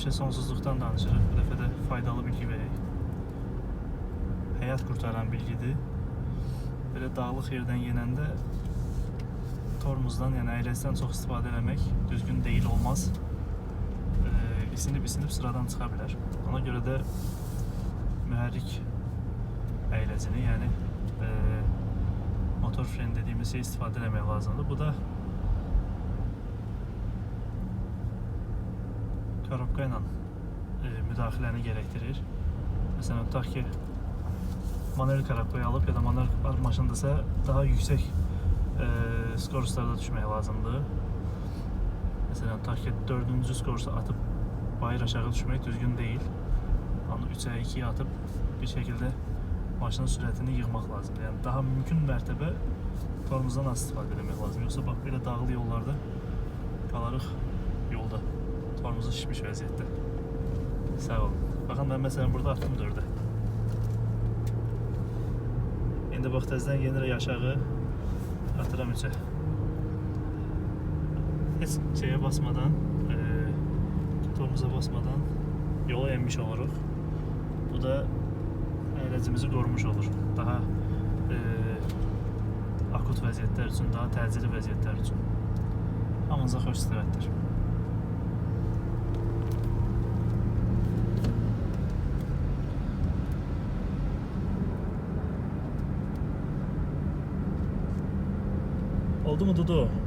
həmişə sonsuzluqdan danışırıq. Bu dəfə də faydalı bilgi verək. Həyat qurtaran bilgidir. Belə dağlıq yerdən yenəndə tormuzdan, yəni əyrəcdən çox istifadə eləmək düzgün deyil, olmaz. Ee, isinib isinib sıradan çıxa. Ona görə də mühərrik əyrəcini, yəni e, motor fren dediyimiz şey istifadə eləmək lazımdır. Bu da korobka ilə e, müdaxiləni gərəkdirir. Məsələn, tutaq ki, manuel korobkayı alıb ya da manuel maşındasa daha yüksək e, skoruslarda düşmək lazımdır. Məsələn, tutaq ki, 4-cü skorusu atıb bayır aşağı düşmək düzgün deyil. Onu 3-ə 2-yə atıb bir şəkildə maşının sürətini yığmaq lazımdır. Yəni daha mümkün mərtəbə tormozdan az istifadə etmək lazım. Yoxsa bax belə dağlı yollarda qalarıq yolda. Tormozu şişmiş vəziyyətdə. Sağ olun. Baxın mən məsələn burada atdım 4-ə. İndi bax təzədən yenirək aşağı atıram 3-ə. Heç şeyə basmadan, e, tormoza basmadan yola enmiş oluruq. Bu da əyrəcimizi qorumuş olur. Daha e, akut vəziyyətlər üçün, daha təcili vəziyyətlər üçün. Hamınıza xoş istirahətlər. Oldu mu Dudu?